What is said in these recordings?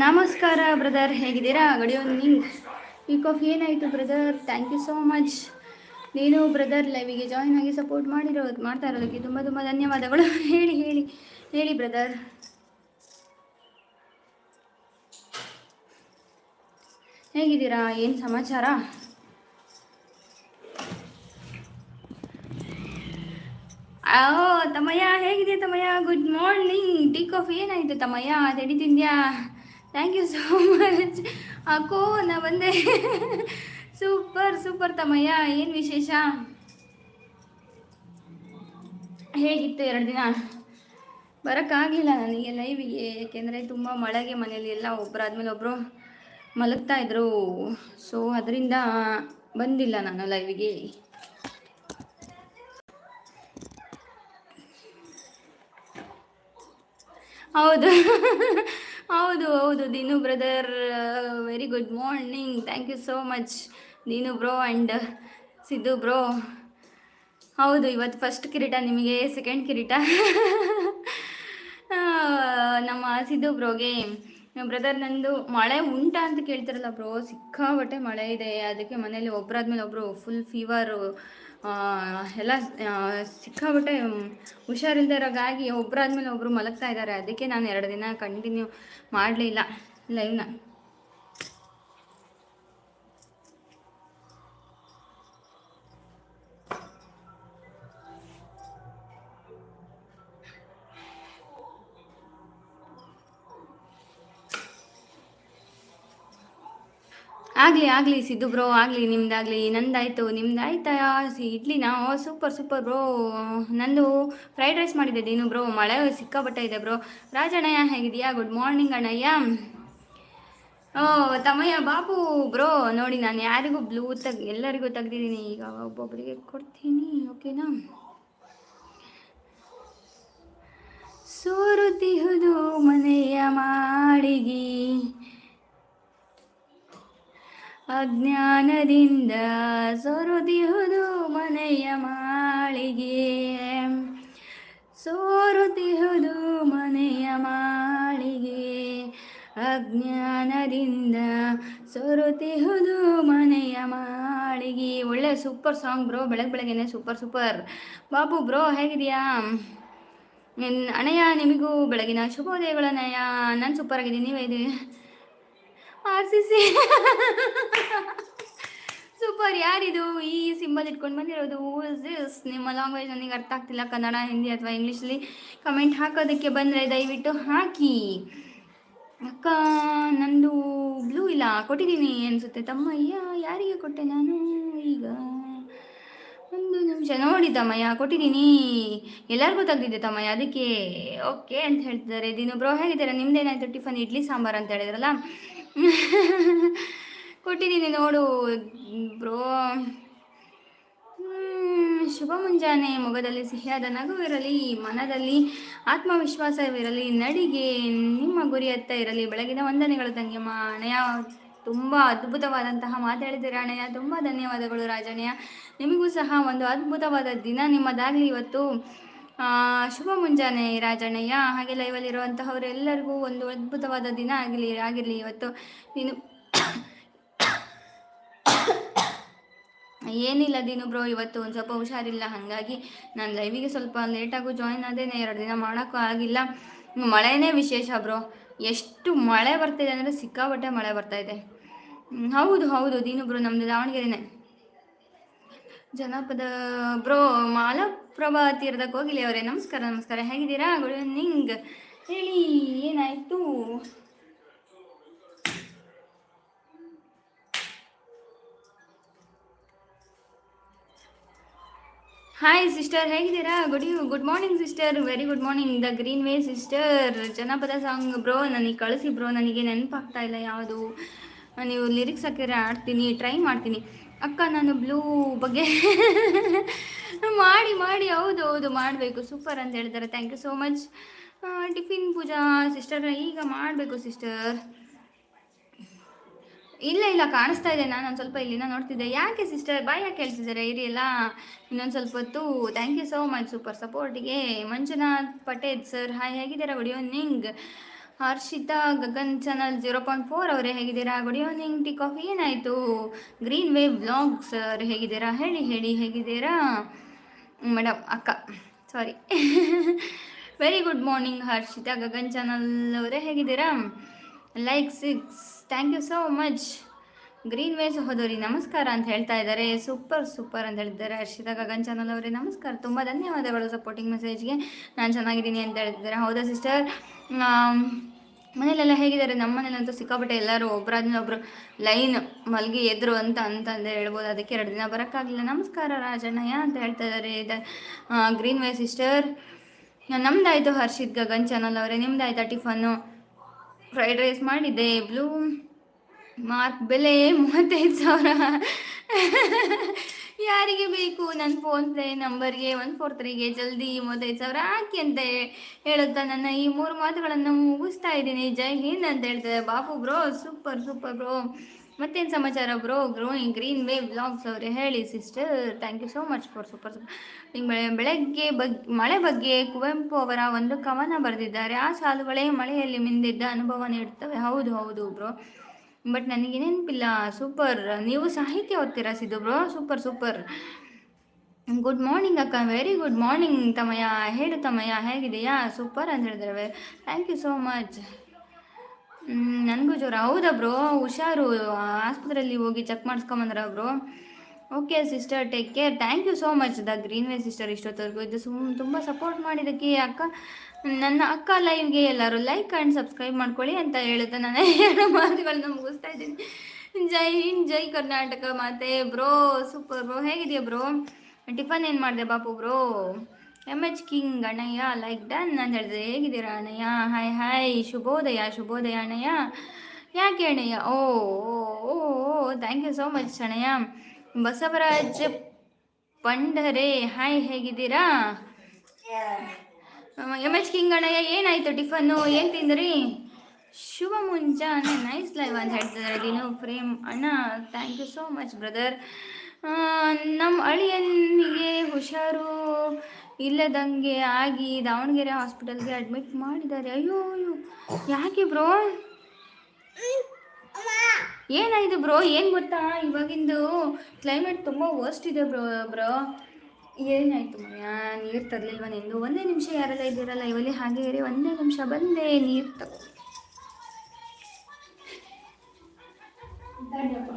ನಮಸ್ಕಾರ ಬ್ರದರ್ ಹೇಗಿದ್ದೀರಾ? ಗಡಿಯೋ ನಿಂಗ್ ಈ ಕಾಫಿ ಏನಾಯಿತು brother thank you so much ನೀನು ಬ್ರದರ್ ಲೈವಿಗೆ ಜಾಯ್ನ್ ಆಗಿ ಸಪೋರ್ಟ್ ಮಾಡಿರೋದು ಮಾಡ್ತಾ ಇರೋದಕ್ಕೆ ತುಂಬ ತುಂಬ ಧನ್ಯವಾದಗಳು. ಹೇಳಿ ಹೇಳಿ ಹೇಳಿ ಬ್ರದರ್ ಹೇಗಿದ್ದೀರಾ? ಏನು ಸಮಾಚಾರ? ಓ, ತಮಯ್ಯ, ಹೇಗಿದೆ ತಮಯ್ಯ? ಗುಡ್ ಮಾರ್ನಿಂಗ್ ಟೀ ಕಾಫಿ ಏನಾಯಿತು, ತಮಯ್ಯ? ತಿಂದ್ಯಾ? ಥ್ಯಾಂಕ್ ಯು ಸೋ ಮಚ್ ಅಕ್ಕೋ ನಾ ಬಂದೆ ಸೂಪರ್ ಸೂಪರ್ ತಮ್ಮಯ್ಯ ಏನು ವಿಶೇಷ ಹೇಗಿತ್ತು ಎರಡು ದಿನ. ಬರೋಕ್ಕಾಗಲಿಲ್ಲ ನನಗೆ ಲೈವಿಗೆ ಏಕೆಂದರೆ ತುಂಬ ಮಳೆಗೆ ಮನೆಯಲ್ಲಿ ಎಲ್ಲ ಒಬ್ಬರಾದ್ಮೇಲೆ ಒಬ್ಬರು ಮಲಗ್ತಾ ಇದ್ರು. ಸೊ ಅದರಿಂದ ಬಂದಿಲ್ಲ ನಾನು ಲೈವಿಗೆ ಹೌದು. ಹೌದು ಹೌದು. Dinu brother very good morning thank you so much Dinu bro and Siddu bro ಹೌದು, ಇವತ್ತು ಫಸ್ಟ್ ಕಿರೀಟ ನಿಮಗೆ ಸೆಕೆಂಡ್ ಕಿರೀಟ. ನಮ್ಮ ಸಿದ್ದು ಬ್ರೋಗೆ ಬ್ರದರ್ ನಂದು ಮಳೆ ಉಂಟಾ ಅಂತ ಕೇಳ್ತಿರಲ್ಲ ಬ್ರೋ ಸಿಕ್ಕಾಬಟ್ಟೆ ಮಳೆ ಇದೆ. ಅದಕ್ಕೆ ಮನೇಲಿ ಒಬ್ಬರಾದ್ಮೇಲೆ ಒಬ್ಬರು ಫುಲ್ ಫೀವರು ಎಲ್ಲ ಸಿಕ್ಕಾಬಿಟ್ಟೆ ಹುಷಾರಿಲ್ಲದೆ ಹುಷಾರಿಲ್ದೇ ಇರೋಗಾಗಿ ಒಬ್ಬರಾದ್ಮೇಲೆ ಒಬ್ಬರು ಮಲಗ್ತಾ ಇದ್ದಾರೆ. ಅದಕ್ಕೆ ನಾನು ಎರಡು ದಿನ ಕಂಟಿನ್ಯೂ ಮಾಡಲಿಲ್ಲ ಲೈವ್ನ ಆಗಲಿ ಆಗಲಿ ಸಿದ್ದು ಬ್ರೋ ಆಗಲಿ, ನಿಮ್ದಾಗಲಿ, ನಂದಾಯಿತು, ನಿಮ್ದಾಯ್ತಾ? ಇಡ್ಲಿನಾ? ಸೂಪರ್ ಸೂಪರ್ ಬ್ರೋ ನಂದು ಫ್ರೈಡ್ ರೈಸ್ ಮಾಡಿದ್ದೆ ದೀನು ಬ್ರೋ ಮಳೆ ಸಿಕ್ಕಾಬಟ್ಟೆ ಇದೆ ಬ್ರೋ ರಾಜಣ್ಣಯ್ಯ ಹೇಗಿದೆಯಾ? ಗುಡ್ ಮಾರ್ನಿಂಗ್ ಅಣ್ಣಯ್ಯ. ಓ, ತಮ್ಮಯ್ಯ ಬಾಬು ಬ್ರೋ ನೋಡಿ, ನಾನು ಯಾರಿಗೂ ಬ್ಲೂ ತೆಗ್, ಎಲ್ಲರಿಗೂ ತೆಗ್ದಿದ್ದೀನಿ. ಈಗ ಒಬ್ಬೊಬ್ಬರಿಗೆ ಕೊಡ್ತೀನಿ ಓಕೆನಾ ಸೋರುತಿಹುದು ಮನೆಯ ಮಾಡಿಗಿ. ಅಜ್ಞಾನದಿಂದ ಸೊರುದಿಹುದು ಮನೆಯ ಮಾಳಿಗೆ. ಸೋರುತಿಹುದು ಮನೆಯ ಮಾಳಿಗೆ. ಅಜ್ಞಾನದಿಂದ ಸೊರುತಿಹುದು ಮನೆಯ ಮಾಳಿಗೆ. ಒಳ್ಳೆ ಸೂಪರ್ ಸಾಂಗ್ ಬ್ರೋ ಬೆಳಗ್ಗೆ ಬೆಳಗ್ಗೆನೆ ಸೂಪರ್ ಸೂಪರ್. ಬಾಬು ಬ್ರೋ, ಹೇಗಿದೆಯಾ? ಅಣ್ಣಯ್ಯ ನಿಮಗೂ ಬೆಳಗಿನ ಶುಭೋದಯಗಳನ್ನಯ್ಯ ನಾನು ಸೂಪರ್ ಆಗಿದ್ದೀನಿ ನೀವೇ ಆರ್ ಸಿ ಸಿ ಸೂಪರ್ ಯಾರಿದು? ಈ ಸಿಂಬಲ್ ಇಟ್ಕೊಂಡು ಬಂದಿರೋದು ದಿಸ್ ನಿಮ್ಮ ಲ್ಯಾಂಗ್ವೇಜ್ ನನಗೆ ಅರ್ಥ ಆಗ್ತಿಲ್ಲ, ಕನ್ನಡ, ಹಿಂದಿ ಅಥವಾ ಇಂಗ್ಲೀಷಲ್ಲಿ ಕಮೆಂಟ್ ಹಾಕೋದಕ್ಕೆ ಬಂದರೆ ದಯವಿಟ್ಟು ಹಾಕಿ. ಅಕ್ಕ, ನಂದು ಬ್ಲೂ ಇಲ್ಲ, ಕೊಟ್ಟಿದ್ದೀನಿ ಅನಿಸುತ್ತೆ. ತಮ್ಮಯ್ಯ, ಯಾರಿಗೆ ಕೊಟ್ಟೆ ನಾನು ಈಗ? ಒಂದು ನಿಮಿಷ, ನೋಡಿ ತಮ್ಮಯ್ಯ, ಕೊಟ್ಟಿದ್ದೀನಿ. ಎಲ್ಲರಿಗೂ ತೆಗ್ದಿದ್ದೆ ತಮ್ಮಯ್ಯ, ಅದಕ್ಕೆ ಓಕೆ ಅಂತ ಹೇಳ್ತಿದ್ದಾರೆ. ದಿನ ಬ್ರೋ ಹೇಗಿದ್ದಾರೆ? ನಿಮ್ದೇನಾಯ್ತು ಟಿಫನ್ ಇಡ್ಲಿ, ಸಾಂಬಾರು ಅಂತ ಹೇಳಿದ್ರಲ್ಲ? ಕೊಟ್ಟಿದ್ದೀನಿ ನೋಡು. ಬ್ರೋ ಶುಭ ಮುಂಜಾನೆ. ಮೊಗದಲ್ಲಿ ಸಿಹಿಯಾದ ನಗುವಿರಲಿ ಮನದಲ್ಲಿ ಆತ್ಮವಿಶ್ವಾಸವಿರಲಿ, ನಡಿಗೆ ನಿಮ್ಮ ಗುರಿಯತ್ತ ಇರಲಿ. ಬೆಳಗಿನ ವಂದನೆಗಳು ತಂಗಿಯಮ್ಮ ಅಣೆಯ ತುಂಬ ಅದ್ಭುತವಾದಂತಹ ಮಾತಾಡಿದಿರ ಅಣೆಯ ತುಂಬ ಧನ್ಯವಾದಗಳು ರಾಜಣ್ಣಯ್ಯ ನಿಮಗೂ ಸಹ ಒಂದು ಅದ್ಭುತವಾದ ದಿನ ನಿಮ್ಮದಾಗಲಿ ಇವತ್ತು. ಶುಭ ಮುಂಜಾನೆ ರಾಜಣ್ಣಯ್ಯ. ಹಾಗೆ ಲೈವಲ್ಲಿರುವಂತಹವರೆಲ್ಲರಿಗೂ ಒಂದು ಅದ್ಭುತವಾದ ದಿನ ಆಗಲಿ, ಆಗಿರಲಿ. ಇವತ್ತು ನೀನು ಏನಿಲ್ಲ ದಿನು ಬ್ರೋ ಇವತ್ತು ಒಂದು ಸ್ವಲ್ಪ ಹುಷಾರಿಲ್ಲ. ಹಾಗಾಗಿ ನಾನು ಲೈವಿಗೆ ಸ್ವಲ್ಪ ಲೇಟಾಗೂ ಜಾಯಿನ್ ಆದೇನೆ. ಎರಡು ದಿನ ಮಾಡೋಕ್ಕೂ ಆಗಿಲ್ಲ. ಮಳೆನೇ ವಿಶೇಷ ಬ್ರೋ ಎಷ್ಟು ಮಳೆ ಬರ್ತಿದೆ ಅಂದರೆ ಸಿಕ್ಕಾಪಟ್ಟೆ ಮಳೆ ಬರ್ತಾ ಇದೆ. ಹೌದು ಹೌದು. ದೀನು ಬ್ರೋ ನಮ್ಮದು ದಾವಣಗೆರೆನೇ. ಜನಪದ ಬ್ರೋ ಮಾಲಪ್ರಭಾ ತೀರದ ಕೋಗಿಲೆ ಅವರೇ, ನಮಸ್ಕಾರ ನಮಸ್ಕಾರ. ಹೇಗಿದ್ದೀರಾ? ಗುಡ್ ಈವ್ನಿಂಗ್ ಹೇಳಿ, ಏನಾಯಿತು? ಹಾಯ್ ಸಿಸ್ಟರ್ ಹೇಗಿದ್ದೀರಾ? Good you good morning sister very good morning the green way sister ಜನಪದ ಸಾಂಗ್ ಬ್ರೋ ನನಗೆ ಕಳಿಸಿ ಬ್ರೋ, ನನಗೆ ನೆನಪಾಗ್ತಾ ಇಲ್ಲ ಯಾವುದು. ನೀವು ಲಿರಿಕ್ಸ್ ಹಾಕಿದ್ರೆ ಆಡ್ತೀನಿ ಟ್ರೈ ಮಾಡ್ತೀನಿ. ಅಕ್ಕ, ನಾನು ಬ್ಲೂ ಬಗ್ಗೆ ಮಾಡಿ ಮಾಡಿ, ಹೌದು ಹೌದು, ಮಾಡಬೇಕು. ಸೂಪರ್ ಅಂತ ಹೇಳ್ತಾರೆ. Thank you so much tiffin Pooja sister ಈಗ ಮಾಡಬೇಕು ಸಿಸ್ಟರ್ ಇಲ್ಲ ಇಲ್ಲ, ಕಾಣಿಸ್ತಾ ಇದೆ. ನಾನು ಒಂದು ಸ್ವಲ್ಪ ಇಲ್ಲಿನ ನೋಡ್ತಿದ್ದೆ. ಯಾಕೆ ಸಿಸ್ಟರ್ ಬಾಯ್ ಯಾಕೆ ಹೇಳ್ತಿದ್ದಾರೆ ಇರಿ ಎಲ್ಲ. ಇನ್ನೊಂದು ಸ್ವಲ್ಪ ಹೊತ್ತು. Thank you so much super ಸಪೋರ್ಟಿಗೆ Manjunath Patel sir hi ಹೇಗಿದ್ದೀರಾ? Good evening Harshita Gagan channel zero point four ಅವರೇ ಹೇಗಿದ್ದೀರಾ? ಗುಡ್ ಈವ್ನಿಂಗ್ ಟೀ ಕಾಫಿ ಏನಾಯಿತು? ಗ್ರೀನ್ ವೇ ಬ್ಲಾಗ್ಸ್ ಸರ್ ಹೇಗಿದ್ದೀರಾ? ಹೇಳಿ ಹೇಳಿ, ಹೇಗಿದ್ದೀರಾ? ಮೇಡಮ್ ಅಕ್ಕ sorry very good morning Harshita Gagan channel ಅವರೇ ಹೇಗಿದ್ದೀರಾ? Like six thank you so much green way ಸಹೋದರಿ, ನಮಸ್ಕಾರ ಅಂತ ಹೇಳ್ತಾ ಇದ್ದಾರೆ. ಸೂಪರ್ ಸೂಪರ್ ಅಂತ ಹೇಳಿದ್ದಾರೆ ಹರ್ಷಿತಾ ಗಗನ್ ಚಾನಲ್ ಅವರೇ. ನಮಸ್ಕಾರ, ತುಂಬ ಧನ್ಯವಾದಗಳು ಸಪೋರ್ಟಿಂಗ್ ಮೆಸೇಜ್ಗೆ ನಾನು ಚೆನ್ನಾಗಿದ್ದೀನಿ ಅಂತ ಹೇಳ್ತಿದ್ದಾರೆ ಹೌದಾ ಸಿಸ್ಟರ್ ಮನೇಲೆಲ್ಲ ಹೇಗಿದ್ದಾರೆ? ನಮ್ಮ ಮನೇಲಂತೂ ಸಿಕ್ಕಾಪಟ್ಟೆ ಎಲ್ಲರೂ ಒಬ್ಬರಾದ್ಮೇಲೆ ಒಬ್ಬರು ಲೈನ್ ಮಲ್ಗಿ ಎದ್ರು ಅಂತ ಅಂತಂದು ಹೇಳ್ಬೋದು. ಅದಕ್ಕೆ ಎರಡು ದಿನ ಬರೋಕ್ಕಾಗಲಿಲ್ಲ. ನಮಸ್ಕಾರ ರಾಜಣ್ಣಯ್ಯ ಅಂತ ಹೇಳ್ತಾ ಇದ್ದಾರೆ. ಇದು ಗ್ರೀನ್ ವೇ ಸಿಸ್ಟರ್. ನಮ್ದಾಯಿತು ಹರ್ಷಿತ್ ಗಗನ್ ಚಾನಲ್ ಅವರೇ. ನಿಮ್ದಾಯ್ತಾ ಟಿಫನ್ನು? ಫ್ರೈಡ್ ರೈಸ್ ಮಾಡಿದ್ದೆ. ಬ್ಲೂ ಮಾರ್ಕ್ ಬೆಲೆ ಮೂವತ್ತೈದು ಸಾವಿರ. ಯಾರಿಗೆ ಬೇಕು? ನನ್ನ ಫೋನ್ಪೇ ನಂಬರ್ಗೆ ಒನ್ ಫೋರ್ ತ್ರೀಗೆ ಜಲ್ದಿ ಮೂವತ್ತೈದು ಸಾವಿರ ಹಾಕಿ ಅಂತ ಹೇಳುತ್ತಾ ನನ್ನ ಈ ಮೂರು ಮಾತುಗಳನ್ನು ಮುಗಿಸ್ತಾ ಇದ್ದೀನಿ. ಜೈ ಹಿಂದ್ ಅಂತ ಹೇಳ್ತಾರೆ Bapu bro super super bro ಮತ್ತೇನು ಸಮಾಚಾರ bro growing green way blogs ಅವರು ಹೇಳಿ sister thank you so much for super super ಬೆಳಗ್ಗೆ ಬಗ್, ಮಳೆ ಬಗ್ಗೆ ಕುವೆಂಪು ಅವರ ಒಂದು ಕವನ ಬರೆದಿದ್ದಾರೆ. ಆ ಸಾಲುಗಳೇ ಮಳೆಯಲ್ಲಿ ಮಿಂದಿದ್ದ ಅನುಭವ ನೀಡುತ್ತವೆ. ಹೌದು ಹೌದು ಬ್ರೋ ಬಟ್ ನನಗೆ ನೆನಪಿಲ್ಲ ಸೂಪರ್ ನೀವು ಸಾಹಿತ್ಯ ಓದ್ತೀರಾ Siddu bro super super good morning ಅಕ್ಕ ವೆರಿ ಗುಡ್ ಮಾರ್ನಿಂಗ್ ತಮಯ ಹೇಳು ತಮಯ ಹೇಗಿದೆಯಾ ಸೂಪರ್ ಅಂತ ಹೇಳಿದ್ರೆ ಥ್ಯಾಂಕ್ ಯು ಸೋ ಮಚ್ ನನಗೂ ಜ್ವರ ಹೌದಾ ಬ್ರೋ ಹುಷಾರು. ಆಸ್ಪತ್ರೆಯಲ್ಲಿ ಹೋಗಿ check ಮಾಡಿಸ್ಕೊಂಬಂದ್ರ bro okay sister take care thank you so much the green way sister ಇಷ್ಟೊತ್ತವರೆಗೂ ಇದು ಸುಮ್, ತುಂಬ ಸಪೋರ್ಟ್ ಮಾಡಿದ್ದಕ್ಕೆ ಅಕ್ಕ. ನನ್ನ ಅಕ್ಕ ಲೈವ್ಗೆ ಎಲ್ಲರೂ ಲೈಕ್ ಆ್ಯಂಡ್ ಸಬ್ಸ್ಕ್ರೈಬ್ ಮಾಡ್ಕೊಳ್ಳಿ ಅಂತ ಹೇಳುತ್ತೆ ನಾನು ಎರಡು ಮಾತುಗಳನ್ನ ಮುಗಿಸ್ತಾ ಇದ್ದೀನಿ. ಜೈ ಹಿಂದ್, ಜೈ ಕರ್ನಾಟಕ ಮಾತೆ ಬ್ರೋ ಸೂಪರ್ ಬ್ರೋ. ಹೇಗಿದೆಯಾ ಬ್ರೋ? ಟಿಫನ್ ಏನು ಮಾಡಿದೆ Bapu bro? M H king ಅಣ್ಣಯ್ಯ ಲೈಕ್ ಡನ್ ಅಂತ ಹೇಳಿದ್ರೆ ಹೇಗಿದ್ದೀರಾ ಅಣ್ಣಯ್ಯ? ಹಾಯ್ ಹಾಯ್ ಶುಭೋದಯ ಶುಭೋದಯ ಅಣ್ಣಯ್ಯ. ಯಾಕೆ ಅಣ್ಣಯ್ಯ? ಓ ಓ ಥ್ಯಾಂಕ್ ಯು ಸೋ ಮಚ್ ಅಣ್ಣಯ್ಯ. ಬಸವರಾಜ್ ಪಂಡರೆ ಹಾಯ್ ಹೇಗಿದ್ದೀರಾ? ಎಂ ಎಚ್ ಕಿಂಗ್ ಅಣ್ಣಯ್ಯ ಏನಾಯಿತು ಟಿಫನ್ನು? ಏನು ತಿಂದ್ರಿ? ಶುಭ ಮುಂಜಾನೆ. ನೈಸ್ ಲೈವ್ ಅಂತ ಹೇಳ್ತಿದ್ದಾರೆ ದಿನು ಪ್ರೇಮ್ ಅಣ್ಣ. Thank you so much brother ನಮ್ಮ ಅಳಿಯನಿಗೆ ಹುಷಾರು ಇಲ್ಲದಂಗೆ ಆಗಿ ದಾವಣಗೆರೆ ಹಾಸ್ಪಿಟಲ್ಗೆ ಅಡ್ಮಿಟ್ ಮಾಡಿದ್ದಾರೆ. ಅಯ್ಯೋ ಅಯ್ಯೋ. ಯಾಕೆ ಬ್ರೋ? ಏನಾಯ್ತು ಬ್ರೋ? ಏನು ಗೊತ್ತಾ? ಇವಾಗಿಂದು ಕ್ಲೈಮೇಟ್ ತುಂಬ ವರ್ಸ್ಟ್ ಇದೆ ಬ್ರೋ ಬ್ರೋ. ಏನಾಯ್ತು ಮನೆಯ ನೀರು ತರಲಿಲ್ವ ನಿಂದು? ಒಂದೇ ನಿಮಿಷ ಯಾರೆಲ್ಲ ಇದ್ದೀರಲ್ಲ ಇವಲ್ಲಿ ಹಾಗೆ ಇರಿ. ಒಂದೇ ನಿಮಿಷ ಬಂದೆ ನೀರು ತಗೋ. ತಡಿಯಪ್ಪ,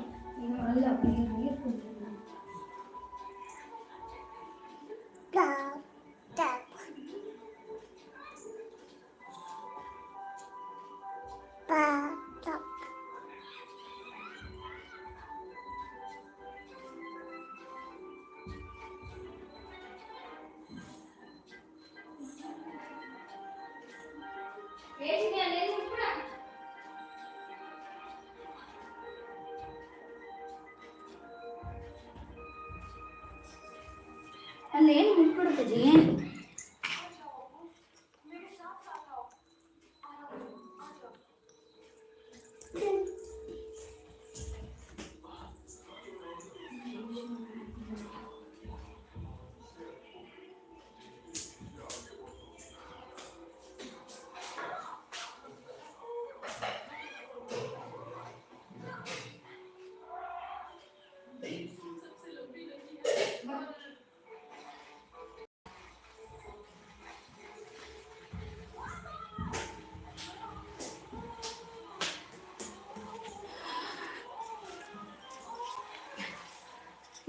điện.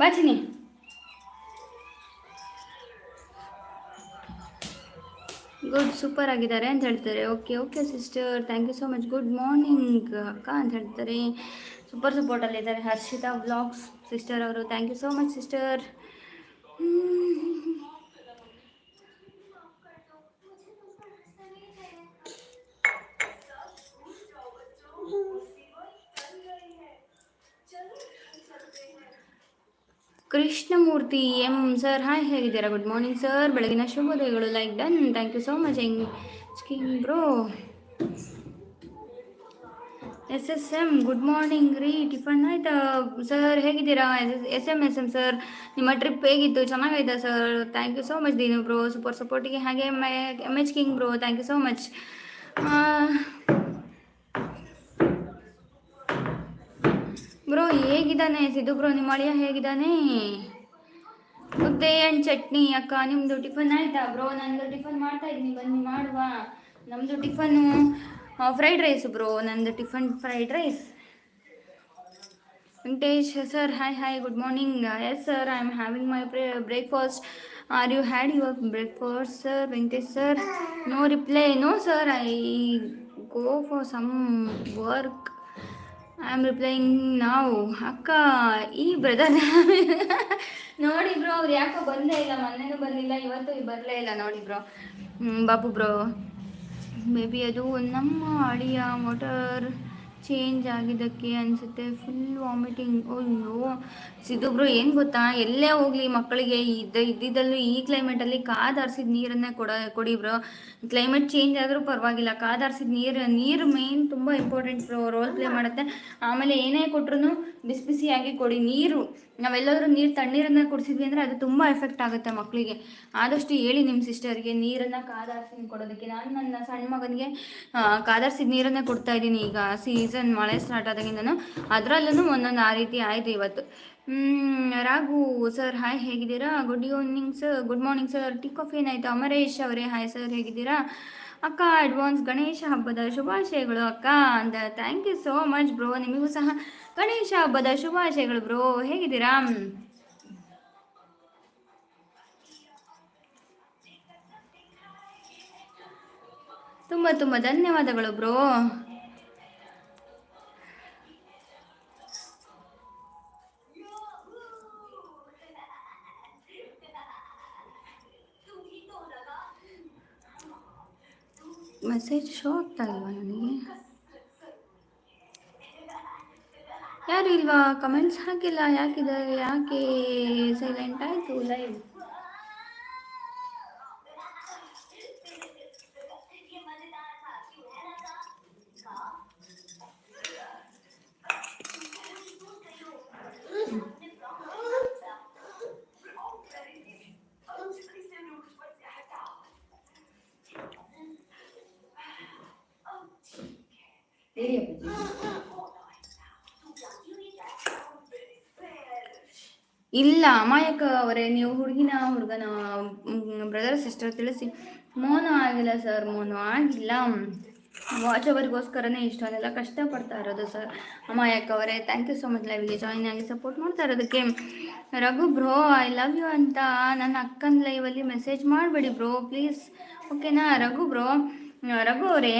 ಬಾಚಿನಿ ಗುಡ್ ಸೂಪರ್ ಆಗಿದ್ದಾರೆ ಅಂತ ಹೇಳ್ತಾರೆ. Okay okay sister thank you so much good morning ಅಕ್ಕ ಅಂತ ಹೇಳ್ತಾರೆ. ಸೂಪರ್ ಸಪೋರ್ಟಲ್ಲಿದ್ದಾರೆ ಹರ್ಷಿತಾ ಬ್ಲಾಗ್ಸ್ ಸಿಸ್ಟರ್ ಅವರು. Thank you so much sister Krishnamurthy M sir, hi ಹೇಗಿದ್ದೀರಾ? ಗುಡ್ ಮಾರ್ನಿಂಗ್ ಸರ್ ಬೆಳಗಿನ ಶುಭೋದಯಗಳು. Like done thank you so much ಹೆಂಗ್ skink bro S S M good morning ರೀ. Tiffin ಆಯ್ತಾ? ಸರ್ ಹೇಗಿದ್ದೀರಾ? S M S M sir ನಿಮ್ಮ trip ಹೇಗಿತ್ತು? ಚೆನ್ನಾಗಾಯ್ತಾ sir thank you so much Dinu bro super ಸಪೋರ್ಟಿಗೆ ಹಾಗೆ M H king bro thank you so much bro, ಹೇಗಿದ್ದಾನೆ? Siddu bro, ನಿಮ್ಮ ಅಳಿಯ ಹೇಗಿದ್ದಾನೆ? ಮುದ್ದೆ ಆ್ಯಂಡ್ ಚಟ್ನಿ, ಅಕ್ಕ ನಿಮ್ಮದು ಟಿಫನ್ ಆಯ್ತಾ ಬ್ರೋ? ನಂದು ಟಿಫನ್ ಮಾಡ್ತಾ ಇದ್ದೀನಿ, ಬನ್ನಿ ಮಾಡುವ. ನಮ್ಮದು ಟಿಫನ್ನು ಫ್ರೈಡ್ ರೈಸ್ ಬ್ರೋ, ನಂದು tiffin fried rice Venkatesh sir hi hi good morning yes sir I am having my breakfast are you had your breakfast sir Venkatesh sir no reply no sir I go for some work I am replying ನಾವು ಅಕ್ಕ, ಈ brother ನೋಡಿ bro ಅವ್ರು ಯಾಕೋ ಬಂದೇ ಇಲ್ಲ, ಮೊನ್ನೆನೂ ಬರಲಿಲ್ಲ ಇವತ್ತು ಬರಲೇ ಇಲ್ಲ ನೋಡಿ ಬ್ರೋ ಬಾಬು ಬ್ರೋ ಮೇಬಿ ಅದು ನಮ್ಮ ಅಳಿಯ ಮೋಟರ್ ಚೇಂಜ್ ಆಗಿದ್ದಕ್ಕೆ ಅನಿಸುತ್ತೆ. ಫುಲ್ ವಾಮಿಟಿಂಗ್ ಅಯ್ಯೋ, ಸಿದುಬ್ರು, ಏನು ಗೊತ್ತಾ? ಎಲ್ಲೇ ಹೋಗಲಿ ಮಕ್ಕಳಿಗೆ. ಇದ್ದ ಇದ್ದಿದ್ದಲ್ಲೂ ಈ ಕ್ಲೈಮೇಟಲ್ಲಿ ಕಾದಾರಿಸಿದ ನೀರನ್ನೇ ಕೊಡ ಕೊಡಿಬ್ರು ಕ್ಲೈಮೇಟ್ ಚೇಂಜ್ ಆದರೂ ಪರವಾಗಿಲ್ಲ. ಕಾದಾರಿಸಿದ ನೀರು ನೀರು ಮೇನ್ ತುಂಬ ಇಂಪಾರ್ಟೆಂಟ್ ರೋಲ್ ಪ್ಲೇ ಮಾಡುತ್ತೆ. ಆಮೇಲೆ ಏನೇ ಕೊಟ್ರು ಬಿಸಿ ಬಿಸಿಯಾಗಿ ಕೊಡಿ. ನೀರು. ನಾವೆಲ್ಲರೂ ನೀರು ತಣ್ಣೀರನ್ನು ಕುಡಿಸಿದ್ವಿ ಅಂದರೆ ಅದು ತುಂಬ ಎಫೆಕ್ಟ್ ಆಗುತ್ತೆ ಮಕ್ಕಳಿಗೆ ಆದಷ್ಟು ಹೇಳಿ ನಿಮ್ಮ ಸಿಸ್ಟರ್ಗೆ ನೀರನ್ನು ಕಾದಾರಿಸಿ ಕೊಡೋದಕ್ಕೆ. ನಾನು ನನ್ನ ಸಣ್ಣ ಮಗನಿಗೆ ಕಾದಾರಿಸಿದ ನೀರನ್ನೇ ಕೊಡ್ತಾ ಇದ್ದೀನಿ ಈಗ. ಸೀಸನ್ ಮಳೆ ಸ್ಟಾರ್ಟ್ ಆದಾಗಿಂದನು. ಅದರಲ್ಲೂ ಒಂದೊಂದು ಆ ರೀತಿ ಆಯಿತು ಇವತ್ತು. ರಾಘು ಸರ್ ಹಾಯ್ ಹೇಗಿದ್ದೀರಾ? Good evening sir good morning sir tea coffee ಏನಾಯಿತು? ಅಮರೇಶ್ ಅವರೇ ಹಾಯ್ ಸರ್ ಹೇಗಿದ್ದೀರಾ? ಅಕ್ಕ ಅಡ್ವಾನ್ಸ್ ಗಣೇಶ ಹಬ್ಬದ ಶುಭಾಶಯಗಳು ಅಕ್ಕ. ಅಂದ thank you so much bro ನಿಮಗೂ ಸಹ ಗಣೇಶ ಹಬ್ಬದ ಶುಭಾಶಯಗಳು ಬ್ರೋ ಹೇಗಿದ್ದೀರಾ? ತುಂಬ ತುಂಬ ಧನ್ಯವಾದಗಳು ಬ್ರೋ ಮೆಸೇಜ್ ಶೋ ಆಗ್ತಾ ಇಲ್ವಾ ನನಗೆ ಯಾರು ಇಲ್ವಾ ಕಮೆಂಟ್ಸ್ ಹಾಕಿಲ್ಲ ಯಾಕಿದೆ ಯಾಕೆ ಸೈಲೆಂಟ್ ಆಯಿತು ಲೈವ್ ಇಲ್ಲ, ಅಮಾಯಕ ಅವರೇ, ನೀವು ಹುಡುಗಿನ, ಹುಡುಗನ ಬ್ರದರ್ ಸಿಸ್ಟರ್ ತಿಳಿಸಿ. ಮೋನು ಆಗಿಲ್ಲ ಸರ್ ಮೋನು ಆಗಿಲ್ಲ. ವಾಚ್ ಅವರಿಗೋಸ್ಕರನೇ ಇಷ್ಟೊಂದೆಲ್ಲ ಕಷ್ಟಪಡ್ತಾ ಇರೋದು ಸರ್ ಅಮಾಯಕ ಅವರೇ ಥ್ಯಾಂಕ್ ಯು ಸೊ ಮಚ್ ಲೈವ್ಗೆ ಜಾಯಿನ್ ಆಗಿ ಸಪೋರ್ಟ್ ಮಾಡ್ತಾ ಇರೋದಕ್ಕೆ. Raghu bro I love you ಅಂತ ನನ್ನ ಅಕ್ಕನ ಲೈವಲ್ಲಿ ಮೆಸೇಜ್ ಮಾಡಬೇಡಿ ಬ್ರೋ ಪ್ಲೀಸ್ ಓಕೆನಾ ರಘು ಬ್ರೋ ರಘು ಅವರೇ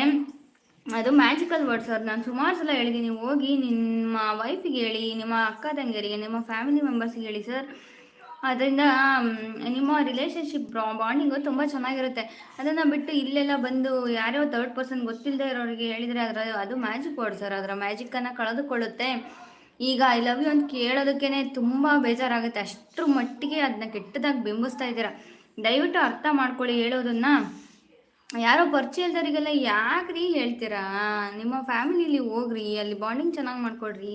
ಅದು ಮ್ಯಾಜಿಕಲ್ ವರ್ಡ್ ಸರ್ ನಾನು ಸುಮಾರು ಸಲ ಹೇಳಿದ್ದೀನಿ ಹೋಗಿ ನಿಮ್ಮ ವೈಫಿಗೆ ಹೇಳಿ, ನಿಮ್ಮ ಅಕ್ಕ ತಂಗಿಯರಿಗೆ, ನಿಮ್ಮ ಫ್ಯಾಮಿಲಿ ಮೆಂಬರ್ಸ್ಗೆ ಹೇಳಿ ಸರ್ ಅದರಿಂದ ನಿಮ್ಮ ರಿಲೇಷನ್ಶಿಪ್ ಬಾಂಡಿಂಗು ತುಂಬ ಚೆನ್ನಾಗಿರುತ್ತೆ. ಅದನ್ನು ಬಿಟ್ಟು ಇಲ್ಲೆಲ್ಲ ಬಂದು ಯಾರ್ಯಾವ ತರ್ಡ್ ಪರ್ಸನ್ ಗೊತ್ತಿಲ್ಲದೆ ಇರೋರಿಗೆ ಹೇಳಿದರೆ ಅದರ, ಅದು ಮ್ಯಾಜಿಕ್ ವರ್ಡ್ ಸರ್ ಅದರ ಮ್ಯಾಜಿಕ್ಕನ್ನು ಕಳೆದುಕೊಳ್ಳುತ್ತೆ. ಈಗ ಐ ಲವ್ ಯು ಅಂತ ಕೇಳೋದಕ್ಕೇ ತುಂಬ ಬೇಜಾರಾಗುತ್ತೆ. ಅಷ್ಟರ ಮಟ್ಟಿಗೆ ಅದನ್ನ ಕೆಟ್ಟದಾಗಿ ಬಿಂಬಿಸ್ತಾ ಇದ್ದೀರಾ? ದಯವಿಟ್ಟು ಅರ್ಥ ಮಾಡ್ಕೊಳ್ಳಿ ಹೇಳೋದನ್ನು. ಯಾರೋ ಪರಿಚಯ ಇಲ್ದವರಿಗೆಲ್ಲ ಯಾಕ್ರಿ ಹೇಳ್ತೀರಾ? ನಿಮ್ಮ ಫ್ಯಾಮಿಲಿಲಿ ಹೋಗ್ರಿ, ಅಲ್ಲಿ ಬಾಂಡಿಂಗ್ ಚೆನ್ನಾಗಿ ಮಾಡ್ಕೊಡ್ರಿ.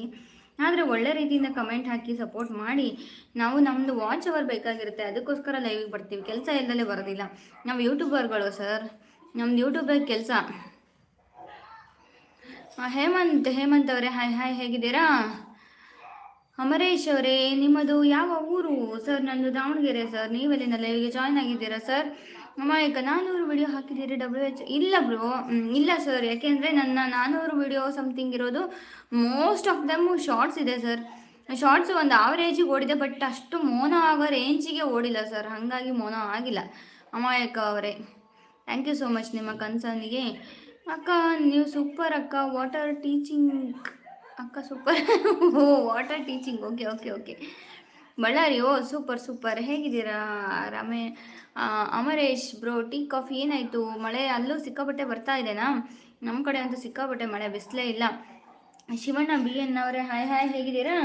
ಆದರೆ ಒಳ್ಳೆ ರೀತಿಯಿಂದ ಕಮೆಂಟ್ ಹಾಕಿ ಸಪೋರ್ಟ್ ಮಾಡಿ. ನಾವು ನಮ್ಮದು ವಾಚ್ ಅವರ್ ಬೇಕಾಗಿರುತ್ತೆ, ಅದಕ್ಕೋಸ್ಕರ ಲೈವಿಗೆ ಬರ್ತೀವಿ. ಕೆಲಸ ಇಲ್ಲದಲ್ಲೇ ಬರೋದಿಲ್ಲ. ನಾವು ಯೂಟ್ಯೂಬರ್ಗಳು ಸರ್. ನಮ್ದು ಯೂಟ್ಯೂಬರ್ ಕೆಲಸ. ಹೇಮಂತ್ ಹೇಮಂತ್ ಅವರೇ, ಹಾಯ್ ಹಾಯ್, ಹೇಗಿದ್ದೀರಾ? ಅಮರೇಶ್ ಅವರೇ, ನಿಮ್ಮದು ಯಾವ ಊರು? ಸರ್, ನಂದು ದಾವಣಗೆರೆ ಸರ್. ನೀವೆಲ್ಲಿಂದ ಲೈವಿಗೆ ಜಾಯ್ನ್ ಆಗಿದ್ದೀರಾ ಸರ್? ಅಮಾಯಕ ನಾನೂರು ವಿಡಿಯೋ ಹಾಕಿದ್ದೀರಿ ಡಬ್ಲ್ಯೂ ಎಚ್ ಇಲ್ಲ ಬ್ರೋ ಇಲ್ಲ ಸರ್ ಯಾಕೆಂದರೆ ನನ್ನ ನಾನೂರು ವಿಡಿಯೋ ಸಮಥಿಂಗ್ ಇರೋದು ಮೋಸ್ಟ್ ಆಫ್ ದಮ್ ಶಾರ್ಟ್ಸ್ ಇದೆ ಸರ್ ಶಾರ್ಟ್ಸ್ ಒಂದು ಆವರೇಜಿಗೆ ಓಡಿದೆ ಬಟ್ ಅಷ್ಟು ಮೋನ ಆಗೋ ರೇಂಜಿಗೆ ಓಡಿಲ್ಲ ಸರ್ ಹಾಗಾಗಿ ಮೋನ ಆಗಿಲ್ಲ. ಅಮಾಯಕ ಅವರೇ. ಥ್ಯಾಂಕ್ ಯು ಸೋ ಮಚ್ ನಿಮ್ಮ ಕನ್ಸರ್ನಿಗೆ ಅಕ್ಕ, ನೀವು ಸೂಪರ್ ಅಕ್ಕ. ವಾಟರ್ ಟೀಚಿಂಗ್ ಅಕ್ಕ ಸೂಪರ್ ಓ water teaching okay okay okay Ballari, ಓ ಸೂಪರ್ ಸೂಪರ್ ಹೇಗಿದ್ದೀರಾ ರಮೇ? ಅಮರೇಶ್ ಬ್ರೋ ಟೀ ಕಾಫಿ ಏನಾಯಿತು? ಮಳೆ ಅಲ್ಲೂ ಸಿಕ್ಕಾಪಟ್ಟೆ ಬರ್ತಾ ಇದೆನಾ? ನಮ್ಮ ಕಡೆ ಅಂತೂ ಸಿಕ್ಕಾಪಟ್ಟೆ ಮಳೆ, ಬಿಸಿಲೇ ಇಲ್ಲ. ಶಿವಣ್ಣ ಬಿ ಎನ್ ಅವರೇ ಹಾಯ್ ಹಾಯ್ ಹೇಗಿದ್ದೀರಾ?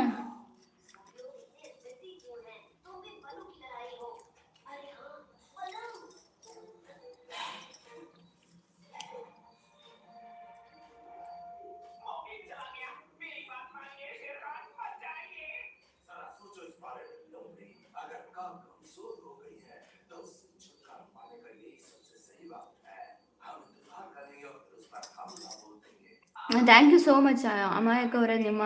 Thank you so much Amayak ಅವರೇ, ನಿಮ್ಮ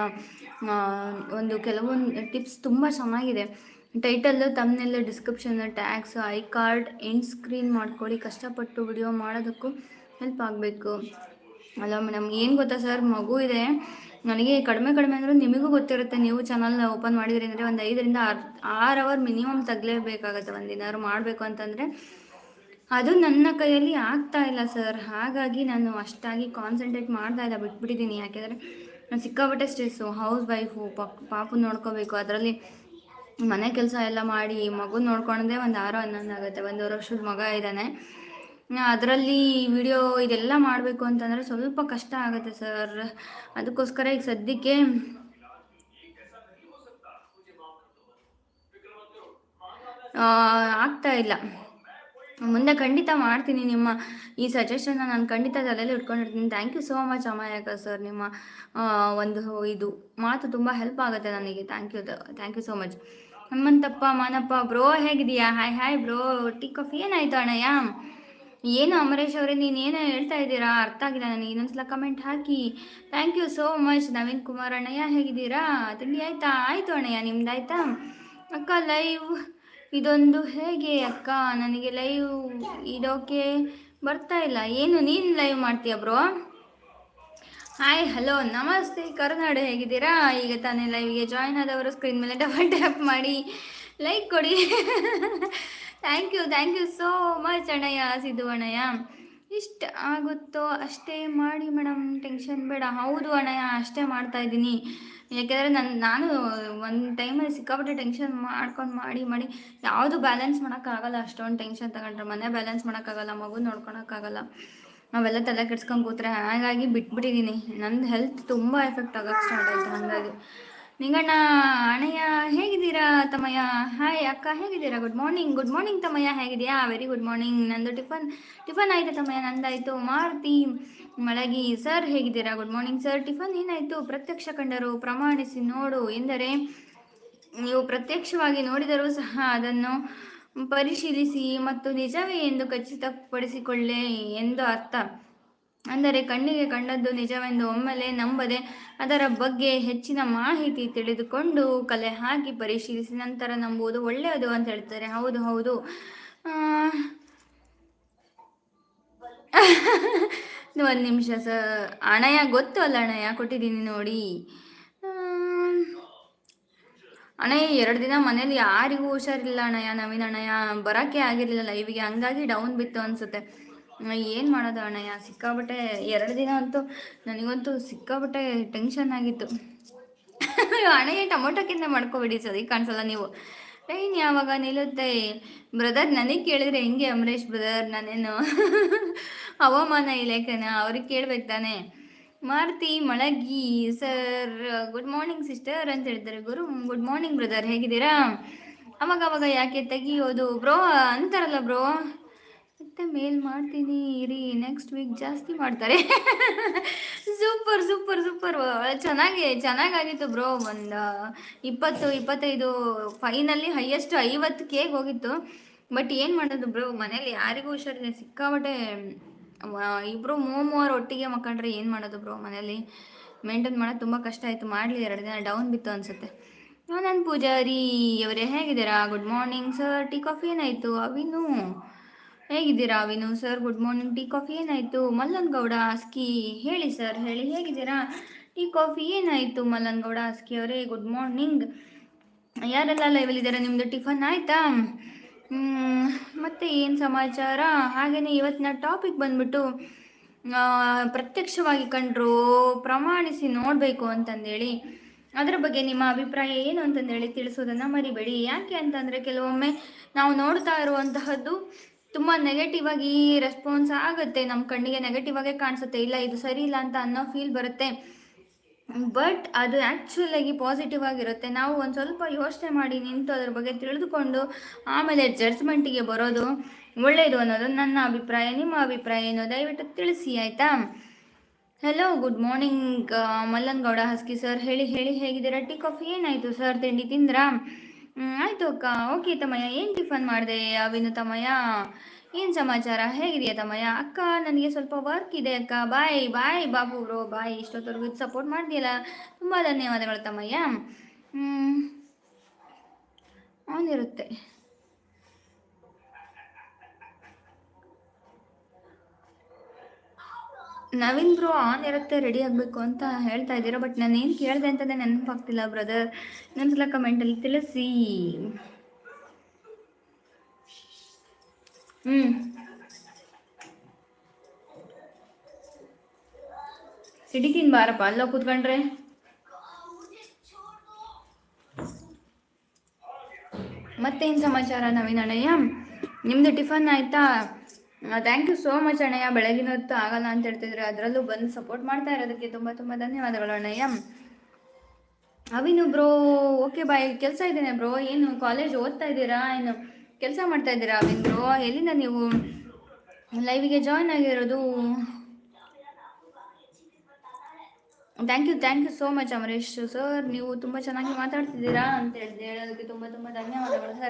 ಒಂದು ಕೆಲವೊಂದು ಟಿಪ್ಸ್ ತುಂಬ ಚೆನ್ನಾಗಿದೆ. Title ತಮ್ಮನೆಲ್ಲ description tags I card end screen ಮಾಡ್ಕೊಳ್ಳಿ. ಕಷ್ಟಪಟ್ಟು ವಿಡಿಯೋ ಮಾಡೋದಕ್ಕೂ ಹೆಲ್ಪ್ ಆಗಬೇಕು. ಅಲ್ಲ ಮೇಡಮ್ ಏನು ಗೊತ್ತಾ ಸರ್ ಮಗು ಇದೆ. ನನಗೆ ಕಡಿಮೆ ಕಡಿಮೆ ಅಂದರೂ ನಿಮಗೂ ಗೊತ್ತಿರುತ್ತೆ. ನೀವು ಚಾನಲ್ ಓಪನ್ ಮಾಡಿದ್ರಿ ಅಂದರೆ ಒಂದು ಐದರಿಂದ ಆರು ಆರು ಅವರ್ ಮಿನಿಮಮ್ ತಗಲೇಬೇಕಾಗತ್ತೆ. ಒಂದು ಏನಾದ್ರು ಮಾಡಬೇಕು ಅಂತಂದರೆ ಅದು ನನ್ನ ಕೈಯಲ್ಲಿ ಆಗ್ತಾ ಇಲ್ಲ, ಸರ್. ಹಾಗಾಗಿ ನಾನು ಅಷ್ಟಾಗಿ ಕಾನ್ಸಂಟ್ರೇಟ್ ಮಾಡ್ತಾ ಇಲ್ಲ, ಬಿಟ್ಬಿಟ್ಟಿದ್ದೀನಿ. ಯಾಕೆಂದರೆ ನಾನು ಸಿಕ್ಕಾಪಟ್ಟೆ ಸ್ಟ್ರೆಸ್ಸು ಹೌಸ್ ವೈಫು ಪಕ್ ಪಾಪು ನೋಡ್ಕೋಬೇಕು. ಅದರಲ್ಲಿ ಮನೆ ಕೆಲಸ ಎಲ್ಲ ಮಾಡಿ ಮಗು ನೋಡ್ಕೊಂಡೇ ಒಂದು ಆರು ಹನ್ನೊಂದು ಆಗುತ್ತೆ. ಒಂದು ವರ್ಷದ ಮಗ ಇದ್ದಾನೆ. ಅದರಲ್ಲಿ ವಿಡಿಯೋ ಇದೆಲ್ಲ ಮಾಡಬೇಕು ಅಂತಂದರೆ ಸ್ವಲ್ಪ ಕಷ್ಟ ಆಗುತ್ತೆ, ಸರ್. ಅದಕ್ಕೋಸ್ಕರ ಈಗ ಸದ್ಯಕ್ಕೆ ಆಗ್ತಾ ಇಲ್ಲ. ಮುಂದೆ ಖಂಡಿತ ಮಾಡ್ತೀನಿ ನಿಮ್ಮ ಈ ಸಜೆಷನ್ನ ನಾನು ಖಂಡಿತ ತಲೆಯಲ್ಲಿ ಇಟ್ಕೊಂಡಿರ್ತೀನಿ thank you so much Amayaka sir ನಿಮ್ಮ ಒಂದು ಇದು ಮಾತು ತುಂಬ ಹೆಲ್ಪ್ ಆಗುತ್ತೆ ನನಗೆ. Thank you thank you so much Hanumanthappa, Manappa bro ಹೇಗಿದೆಯಾ hi hi bro tea coffee ಏನಾಯ್ತು ಅಣ್ಣಯ್ಯ? ಏನು ಅಮರೇಶ್ ಅವರೇ, ನೀನು ಏನೋ ಹೇಳ್ತಾ ಇದ್ದೀರಾ? ಅರ್ಥ ಆಗಿಲ್ಲ ನನಗೆ. ಇನ್ನೊಂದ್ಸಲ comment hockey. Thank you so much Naveen Kumar ಅಣ್ಣಯ್ಯ ಹೇಗಿದ್ದೀರಾ? ತಿಂಡಿ ಆಯ್ತಾ? ಆಯಿತು ಅಣ್ಣಯ್ಯ, ನಿಮ್ದಾಯ್ತಾ? ಅಕ್ಕ ಲೈವ್ ಇದೊಂದು ಹೇಗೆ ಅಕ್ಕ? ನನಗೆ ಲೈವ್ ಇಡೋಕೆ ಬರ್ತಾ ಇಲ್ಲ. ಏನು, ನೀನು ಲೈವ್ ಮಾಡ್ತೀಯ ಬ್ರೋ ಹಾಯ್ ಹಲೋ ನಮಸ್ತೆ. ಕರುನಾಡು ಹೇಗಿದ್ದೀರಾ? ಈಗ ತಾನೇ ಲೈವ್ಗೆ ಜಾಯ್ನ್ ಆದವರು ಸ್ಕ್ರೀನ್ ಮೇಲೆ ಡಬಲ್ ಟ್ಯಾಪ್ ಮಾಡಿ ಲೈಕ್ ಕೊಡಿ. Thank you thank you so much ಅಣ್ಣಯ್ಯ, ಸಿದ್ದು ಅಣ್ಣಯ್ಯ. ಇಷ್ಟ ಆಗುತ್ತೋ ಅಷ್ಟೇ ಮಾಡಿ ಮೇಡಮ್, ಟೆನ್ಷನ್ ಬೇಡ. ಹೌದು ಅಣ್ಣ ಅಷ್ಟೇ ಮಾಡ್ತಾ ಇದ್ದೀನಿ. ಯಾಕೆಂದರೆ ನನ್ನ ನಾನು ಒಂದು ಟೈಮಲ್ಲಿ ಸಿಕ್ಕಾಪಟ್ಟೆ ಟೆನ್ಷನ್ ಮಾಡ್ಕೊಂಡು ಮಾಡಿ ಮಾಡಿ, ಯಾವುದು ಬ್ಯಾಲೆನ್ಸ್ ಮಾಡೋಕ್ಕಾಗಲ್ಲ. ಅಷ್ಟೊಂದು ಟೆನ್ಷನ್ ತಗೊಂಡ್ರೆ ಮನೆ ಬ್ಯಾಲೆನ್ಸ್ ಮಾಡೋಕ್ಕಾಗಲ್ಲ ಮಗು ನೋಡ್ಕೊಳಕ್ಕಾಗಲ್ಲ. ಅವೆಲ್ಲ ತಲೆ ಕೆಡ್ಸ್ಕೊಂಡು ಕೂತ್ರೆ. ಹಾಗಾಗಿ ಬಿಟ್ಬಿಟ್ಟಿದ್ದೀನಿ ನಂದು ಹೆಲ್ತ್ ತುಂಬ ಎಫೆಕ್ಟ್ ಆಗೋಕ್ಕೆ ಸ್ಟಾರ್ಟ್ ಆಯಿತು, ಹಾಗಾಗಿ. ನಿಂಗಣ್ಣ ಅಣ್ಣಯ್ಯ ಹೇಗಿದ್ದೀರಾ ತಮ್ಮಯ್ಯ? ಹಾಯ್ ಅಕ್ಕ, ಹೇಗಿದ್ದೀರಾ? ಗುಡ್ ಮಾರ್ನಿಂಗ್ ಗುಡ್ ಮಾರ್ನಿಂಗ್ ತಮ್ಮಯ್ಯ ಹೇಗಿದೆಯಾ ವೆರಿ ಗುಡ್ ಮಾರ್ನಿಂಗ್ ನಂದು ಟಿಫನ್ ಟಿಫನ್ ಆಯಿತು ತಮ್ಮಯ್ಯ, ನಂದಾಯಿತು. ಮಾರುತಿ, ಮಳಗಿ ಸರ್ ಹೇಗಿದ್ದೀರಾ? ಗುಡ್ ಮಾರ್ನಿಂಗ್ ಸರ್ ಟಿಫನ್ ಏನಾಯಿತು? ಪ್ರತ್ಯಕ್ಷ ಕಂಡರು, ಪ್ರಮಾಣಿಸಿ ನೋಡು ಎಂದರೆ, ನೀವು ಪ್ರತ್ಯಕ್ಷವಾಗಿ ನೋಡಿದರೂ ಸಹ ಅದನ್ನು ಪರಿಶೀಲಿಸಿ ಮತ್ತು ನಿಜವೇ ಎಂದು ಖಚಿತಪಡಿಸಿಕೊಳ್ಳೆ ಎಂದು ಅರ್ಥ. ಅಂದರೆ ಕಣ್ಣಿಗೆ ಕಂಡದ್ದು ನಿಜವೆಂದು ಒಮ್ಮೆಲೆ ನಂಬದೆ ಅದರ ಬಗ್ಗೆ ಹೆಚ್ಚಿನ ಮಾಹಿತಿ ತಿಳಿದುಕೊಂಡು ಕಲೆ ಹಾಕಿ ಪರಿಶೀಲಿಸಿ ನಂತರ ನಂಬುವುದು ಒಳ್ಳೆಯದು ಅಂತ ಹೇಳ್ತಾರೆ. ಹೌದು ಹೌದು. ಒಂದು ನಿಮಿಷ ಸ ಅಣಯ್ಯ ಗೊತ್ತು ಅಲ್ಲ ಅಣಯ ಕೊಟ್ಟಿದ್ದೀನಿ ನೋಡಿ. ಅಣಯ್ಯ ಎರಡು ದಿನ ಮನೇಲಿ ಯಾರಿಗೂ ಹುಷಾರಿಲ್ಲ ಅಣ್ಣಯ್ಯ ನವೀನ್ ಅಣ್ಣಯ್ಯ ಬರೋಕ್ಕೆ ಆಗಿರಲಿಲ್ಲ, ಲೈವಿಗೆ. ಹಂಗಾಗಿ ಡೌನ್ ಬಿತ್ತು ಅನಿಸುತ್ತೆ. ಏನು ಮಾಡೋದು ಅಣ್ಣಯ್ಯ? ಸಿಕ್ಕಾಬಟ್ಟೆ ಎರಡು ದಿನ ಅಂತೂ ನನಗಂತೂ ಸಿಕ್ಕಾಬಟ್ಟೆ ಟೆನ್ಷನ್ ಆಗಿತ್ತು. ಅಣ್ಣಯ್ಯ, ಟೊಮೊಟೊಕ್ಕಿಂತ ಮಾಡ್ಕೊಬಿಡಿ, ಸರಿ ಕಾಣಿಸಲ್ಲ ನೀವು. ಟ್ರೈನ್ ಯಾವಾಗ ನಿಲ್ಲುತ್ತೆ? ಬ್ರದರ್ ನನಗೆ ಕೇಳಿದ್ರೆ ಹೆಂಗೆ ಅಮರೇಶ್ ಬ್ರದರ್ ನಾನೇನು? ಹವಾಮಾನ ಇಲಾಖೆನ ಅವ್ರಿಗೆ ಕೇಳ್ಬೇಕು ತಾನೆ. Maruti, Malagi, sir good morning sister ಅಂತ ಹೇಳ್ತಾರೆ ಗುರು ಗುಡ್ ಮಾರ್ನಿಂಗ್ ಬ್ರದರ್ ಹೇಗಿದ್ದೀರಾ? ಅವಾಗ ಅವಾಗ ಯಾಕೆ ತೆಗಿಯೋದು ಬ್ರೋ ಅಂತಾರಲ್ಲ ಬ್ರೋ ಮತ್ತೆ ಮೇಲ್ ಮಾಡ್ತೀನಿ, ಇರಿ ನೆಕ್ಸ್ಟ್ ವೀಕ್ ಜಾಸ್ತಿ ಮಾಡ್ತಾರೆ. ಸೂಪರ್ ಸೂಪರ್ ಸೂಪರ್ ಚೆನ್ನಾಗಿ, ಚೆನ್ನಾಗಾಗಿತ್ತು ಬ್ರೋ ಒಂದು ಇಪ್ಪತ್ತು, ಇಪ್ಪತ್ತೈದು ಫೈನಲ್ಲಿ ಹೈಯೆಸ್ಟ್ ಐವತ್ತು ಕೇಗ್ ಹೋಗಿತ್ತು. ಬಟ್ ಏನು ಮಾಡೋದು ಬ್ರೋ ಮನೇಲಿ ಯಾರಿಗೂ ಹುಷಾರಿಲ್ಲ. ಸಿಕ್ಕಾಬಟ್ಟೆ ಇಬ್ಬರು ಮೂವರು ಒಟ್ಟಿಗೆ ಮಕ್ಕಂಡ್ರೆ ಏನು ಮಾಡೋದು ಬ್ರೋ ಮನೇಲಿ? ಮೇಂಟೈನ್ ಮಾಡೋದು ತುಂಬ ಕಷ್ಟ ಆಯಿತು. ಮಾಡಲಿ ಎರಡು ದಿನ ಡೌನ್ ಬಿತ್ತು ಅನಿಸುತ್ತೆ. ನನ್ನ ಪೂಜಾರಿ, ಅವರೇ ಹೇಗಿದ್ದೀರಾ? Good morning sir tea coffee ಏನಾಯಿತು? ಅವಿನು? ಹೇಗಿದ್ದೀರಾ Vinu sir? Good morning tea coffee ಏನಾಯಿತು? ಮಲ್ಲನ್ ಗೌಡ ಅಸ್ಕಿ ಹೇಳಿ ಸರ್, ಹೇಳಿ, ಹೇಗಿದ್ದೀರಾ? ಟೀ ಕಾಫಿ ಏನಾಯಿತು ಮಲ್ಲನ್ ಗೌಡ ಅಸ್ಕಿ ಅವರೇ? ಗುಡ್ ಮಾರ್ನಿಂಗ್ ಯಾರೆಲ್ಲ ಲೈವಲ್ಲಿದ್ದೀರಾ ನಿಮ್ಮದು ಟಿಫನ್ ಆಯಿತಾ? ಮತ್ತು ಏನು ಸಮಾಚಾರ? ಹಾಗೆಯೇ ಇವತ್ತಿನ ಟಾಪಿಕ್ ಬಂದ್ಬಿಟ್ಟು ಪ್ರತ್ಯಕ್ಷವಾಗಿ ಕಂಡ್ರು, ಪ್ರಮಾಣಿಸಿ ನೋಡಬೇಕು ಅಂತಂದೇಳಿ. ಅದರ ಬಗ್ಗೆ ನಿಮ್ಮ ಅಭಿಪ್ರಾಯ ಏನು ಅಂತಂದೇಳಿ ತಿಳಿಸೋದನ್ನು ಮರಿಬೇಡಿ. ಯಾಕೆ ಅಂತಂದರೆ ಕೆಲವೊಮ್ಮೆ ನಾವು ನೋಡ್ತಾ ಇರುವಂತಹದ್ದು ತುಂಬ ನೆಗೆಟಿವ್ ಆಗಿ ರೆಸ್ಪಾನ್ಸ್ ಆಗುತ್ತೆ. ನಮ್ಮ ಕಣ್ಣಿಗೆ ನೆಗೆಟಿವ್ ಆಗೇ ಕಾಣಿಸುತ್ತೆ. ಇಲ್ಲ, ಇದು ಸರಿ ಇಲ್ಲ ಅಂತ ಅನ್ನೋ ಫೀಲ್ ಬರುತ್ತೆ. ಬಟ್ ಅದು ಆ್ಯಕ್ಚುಲ್ ಆಗಿ ಪಾಸಿಟಿವ್ ಆಗಿರುತ್ತೆ. ನಾವು ಒಂದು ಸ್ವಲ್ಪ ಯೋಚನೆ ಮಾಡಿ ನಿಂತು ಅದ್ರ ಬಗ್ಗೆ ತಿಳಿದುಕೊಂಡು, ಆಮೇಲೆ ಜಡ್ಜ್ಮೆಂಟಿಗೆ ಬರೋದು ಒಳ್ಳೆಯದು ಅನ್ನೋದು ನನ್ನ ಅಭಿಪ್ರಾಯ. ನಿಮ್ಮ ಅಭಿಪ್ರಾಯ ಏನು? ದಯವಿಟ್ಟು ತಿಳಿಸಿ, ಆಯಿತಾ? Hello good morning Mallan Gowda, ಹಸ್ಕಿ sir ಹೇಳಿ ಹೇಳಿ, ಹೇಗಿದ್ದೀರಾ? ಟೀ ಕಾಫಿ ಏನಾಯಿತು ಸರ್ ತಿಂಡಿ ತಿಂದ್ರಾ? ಹ್ಮ್, ಆಯ್ತು ಅಕ್ಕ. ಓಕೆ ತಮ್ಮಯ್ಯ. ಏನು ಟಿಫನ್ ಮಾಡಿದೆ ಅವಿನು ತಮ್ಮಯ್ಯ? ಏನು ಸಮಾಚಾರ? ಹೇಗಿದೆಯಾ ತಮ್ಮಯ್ಯ? ಅಕ್ಕ ನನಗೆ ಸ್ವಲ್ಪ ವರ್ಕ್ ಇದೆ ಅಕ್ಕ. Bye bye Babu bro bye ಇಷ್ಟೊತ್ತವರೆಗೂ support ಮಾಡ್ದಿಯಲ್ಲ. ತುಂಬ ಧನ್ಯವಾದಗಳು ತಮ್ಮಯ್ಯ. ಆನ್ ಇರುತ್ತೆ. ನವೀನ್ ಬ್ರೋ ಆನ್ ಇರುತ್ತೆ ರೆಡಿ ಆಗಬೇಕು ಅಂತ ಹೇಳ್ತಾ ಇದ್ದೀರಾ? ಬಟ್ ನಾನು ಏನು ಕೇಳಿದೆ ಅಂತಂದ್ರೆ ನೆನಪಾಗ್ತಿಲ್ಲ ಬ್ರದರ್ ಇನ್ನೊಂದ್ಸಲ ಕಮೆಂಟಲ್ಲಿ ತಿಳಿಸಿ. ಹ್ಞೂ ತಿನ್ ಬಾರಪ್ಪ, ಅಲ್ಲ ಕೂತ್ಕೊಂಡ್ರೆ. ಮತ್ತೇನು ಸಮಾಚಾರ ನವೀನ್ ಅಣ್ಣಯ್ಯ? ನಿಮ್ಮದು ಟಿಫನ್ ಆಯಿತಾ? ಥ್ಯಾಂಕ್ ಯು ಸೋ ಮಚ್ ಅಣ್ಣಯ್ಯ. ಬೆಳಗಿನ ಹೊತ್ತು ಆಗಲ್ಲ ಅಂತ ಹೇಳ್ತಿದ್ರೆ ಅದರಲ್ಲೂ ಬಂದು ಸಪೋರ್ಟ್ ಮಾಡ್ತಾ ಇರೋದಕ್ಕೆ ತುಂಬ ತುಂಬ ಧನ್ಯವಾದಗಳು ಅಣ್ಣಯ್ಯ. ಅವಿನು ಬ್ರೋ ಓಕೆ ಬಾಯ್ ಕೆಲಸ ಇದ್ದೇನೆ ಬ್ರೋ ಏನು ಕಾಲೇಜ್ ಓದ್ತಾ ಇದ್ದೀರಾ? ಏನು ಕೆಲಸ ಮಾಡ್ತಾ ಇದ್ದೀರಾ ಅವಿನ್ ಬ್ರೋ ಎಲ್ಲಿಂದ ನೀವು ಲೈವಿಗೆ ಜಾಯ್ನ್ ಆಗಿರೋದು? Thank you thank you so much Amaresh sir ನೀವು ತುಂಬ ಚೆನ್ನಾಗಿ ಮಾತಾಡ್ತಿದ್ದೀರಾ ಅಂತ ಹೇಳಿದೆ ಹೇಳೋದಕ್ಕೆ ತುಂಬ ತುಂಬ ಧನ್ಯವಾದಗಳು ಸರ್